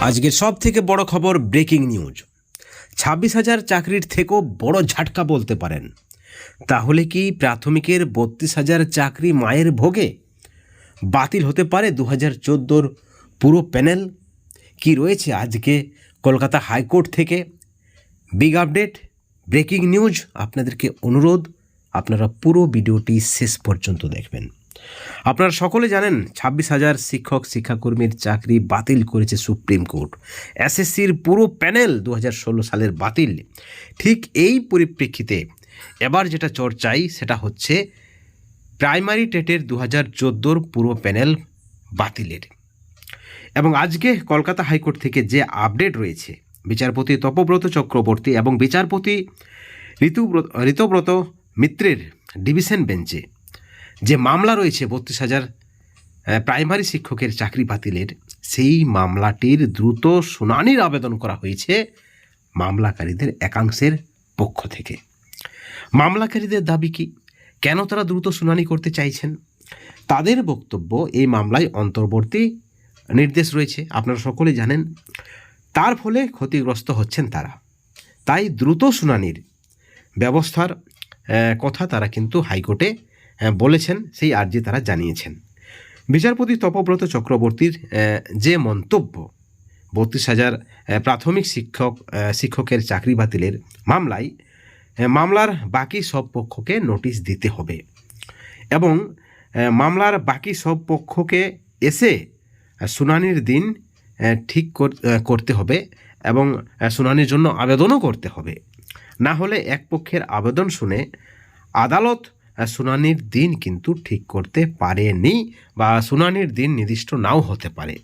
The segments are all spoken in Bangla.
আজকের সব থেকে বড় খবর ব্রেকিং নিউজ। ছাব্বিশ হাজার চাকরির থেকেও বড় ঝাটকা বলতে পারেন। তাহলে কি প্রাথমিকের বত্রিশ হাজার চাকরি মায়ের ভোগে? বাতিল হতে পারে দু হাজার চোদ্দোর পুরো প্যানেল। কি রয়েছে আজকে কলকাতা হাইকোর্ট থেকে? বিগ আপডেট, ব্রেকিং নিউজ, আপনাদেরকে অনুরোধ, আপনারা পুরো ভিডিওটি শেষ পর্যন্ত দেখবেন। আপনারা সকলে জানেন, ছাব্বিশ হাজার শিক্ষক, শিক্ষাকর্মীর চাকরি বাতিল করেছে সুপ্রিম কোর্ট। এসএসসির পুরো প্যানেল দু হাজার ষোলো সালের বাতিল। ঠিক এই পরিপ্রেক্ষিতে এবার যেটা চর্চাই, সেটা হচ্ছে প্রাইমারি টেটের দু হাজার পুরো প্যানেল বাতিলের। এবং আজকে কলকাতা হাইকোর্ট থেকে যে আপডেট রয়েছে, বিচারপতি তপব্রত চক্রবর্তী এবং বিচারপতি ঋতুব্রত, ঋতব্রত মিত্রের ডিভিশন বেঞ্চে যে মামলা রয়েছে বত্রিশ হাজার প্রাইমারি শিক্ষকের চাকরি বাতিলের, সেই মামলাটির দ্রুত শুনানির আবেদন করা হয়েছে মামলাকারীদের একাংশের পক্ষ থেকে। মামলাকারীদের দাবি কি? কেন তারা দ্রুত শুনানি করতে চাইছেন? তাদের বক্তব্য এই মামলায় অন্তর্বর্তী নির্দেশ রয়েছে, আপনারা সকলে জানেন। তার ফলে ক্ষতিগ্রস্ত হচ্ছেন তারা। তাই দ্রুত শুনানির ব্যবস্থার কথা তারা কিন্তু হাইকোর্টে বলেছেন, সেই আর্জি তারা জানিয়েছেন। বিচারপতি তপব্রত চক্রবর্তীর যে মন্তব্য, বত্রিশ হাজার প্রাথমিক শিক্ষক শিক্ষকের চাকরি বাতিলের মামলায় মামলার বাকি সব পক্ষকে নোটিশ দিতে হবে এবং মামলার বাকি সব পক্ষকে এসে শুনানির দিন ঠিক কর- করতে হবে এবং শুনানির জন্য আবেদনও করতে হবে। না হলে এক পক্ষের আবেদন শুনে আদালত শুনানির দিন কিন্তু ঠিক করতে পারেনি বা শুনানির দিন নির্দিষ্ট নাও হতে পারে।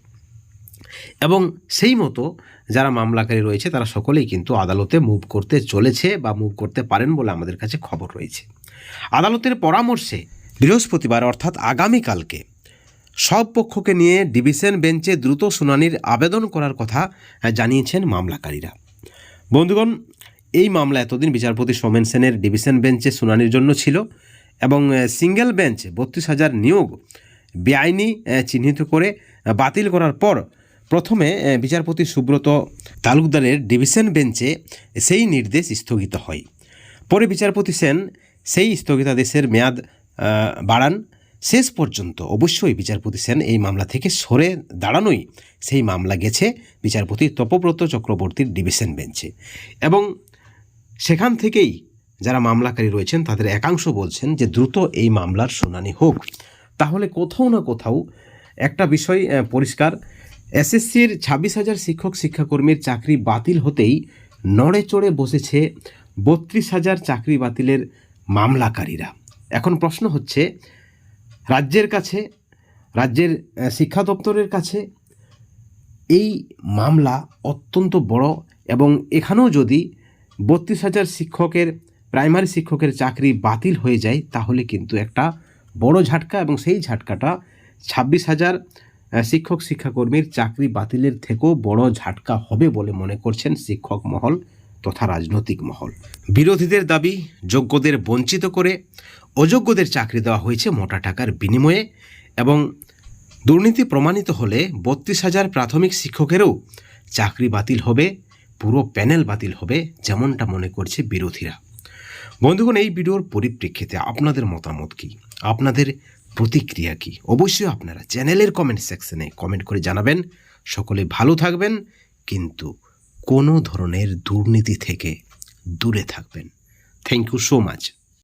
এবং সেই মতো যারা মামলাকারী রয়েছে, তারা সকলেই কিন্তু আদালতে মুভ করতে চলেছে বা মুভ করতে পারেন বলে আমাদের কাছে খবর রয়েছে। আদালতের পরামর্শে বৃহস্পতিবার অর্থাৎ আগামীকালকে সব পক্ষকে নিয়ে ডিভিশন বেঞ্চে দ্রুত শুনানির আবেদন করার কথা জানিয়েছেন মামলাকারীরা। বন্ধুগণ, এই মামলা এতদিন বিচারপতি সোমেন সেনের ডিভিশন বেঞ্চে শুনানির জন্য ছিল। এবং সিঙ্গেল বেঞ্চ বত্রিশ হাজার নিয়োগ বেআইনি চিহ্নিত করে বাতিল করার পর প্রথমে বিচারপতি সুব্রত তালুকদারের ডিভিশন বেঞ্চে সেই নির্দেশ স্থগিত হয়। পরে বিচারপতি সেন সেই স্থগিতাদেশের মেয়াদ বাড়ান। শেষ পর্যন্ত অবশ্যই বিচারপতি সেন এই মামলা থেকে সরে দাঁড়ানোই সেই মামলা গেছে বিচারপতি তপব্রত চক্রবর্তীর ডিভিশন বেঞ্চে। এবং সেখান থেকেই যারা মামলাকারী রয়েছেন, তাদের একাংশ বলছেন যে দ্রুত এই মামলার শুনানি হোক। তাহলে কোথাও না কোথাও একটা বিষয় পরিষ্কার। এসএসসির ছাব্বিশ হাজার শিক্ষক, শিক্ষাকর্মীর চাকরি বাতিল হতেই নড়ে চড়ে বসেছে বত্রিশ হাজার চাকরি বাতিলের মামলাকারীরা। এখন প্রশ্ন হচ্ছে, রাজ্যের কাছে, রাজ্যের শিক্ষা দপ্তরের কাছে এই মামলা অত্যন্ত বড় এবং এখানেও যদি বত্রিশ হাজার শিক্ষকের প্রাইমারি শিক্ষকের চাকরি বাতিল হয়ে যায়, তাহলে কিন্তু একটা বড় ঝাটকা এবং সেই ঝাটকাটা ছাব্বিশ হাজার শিক্ষক শিক্ষাকর্মীর চাকরি বাতিলের থেকেও বড় ঝাটকা হবে বলে মনে করছেন শিক্ষক মহল তথা রাজনৈতিক মহল। বিরোধীদের দাবি, যোগ্যদের বঞ্চিত করে অযোগ্যদের চাকরি দেওয়া হয়েছে মোটা টাকার বিনিময়ে এবং দুর্নীতি প্রমাণিত হলে বত্রিশ হাজার প্রাথমিক শিক্ষকেরও চাকরি বাতিল হবে, পুরো প্যানেল বাতিল হবে, যেমনটা মনে করছে বিরোধীরা। বন্ধুগণ, এই ভিডিওর পরিপ্রেক্ষিতে আপনাদের মতামত কি? আপনাদের প্রতিক্রিয়া কি? অবশ্যই আপনারা চ্যানেলের কমেন্ট সেকশনে কমেন্ট করে জানাবেন। সকলে ভালো থাকবেন, কিন্তু কোনো ধরনের দুর্নীতি থেকে দূরে থাকবেন। Thank you so much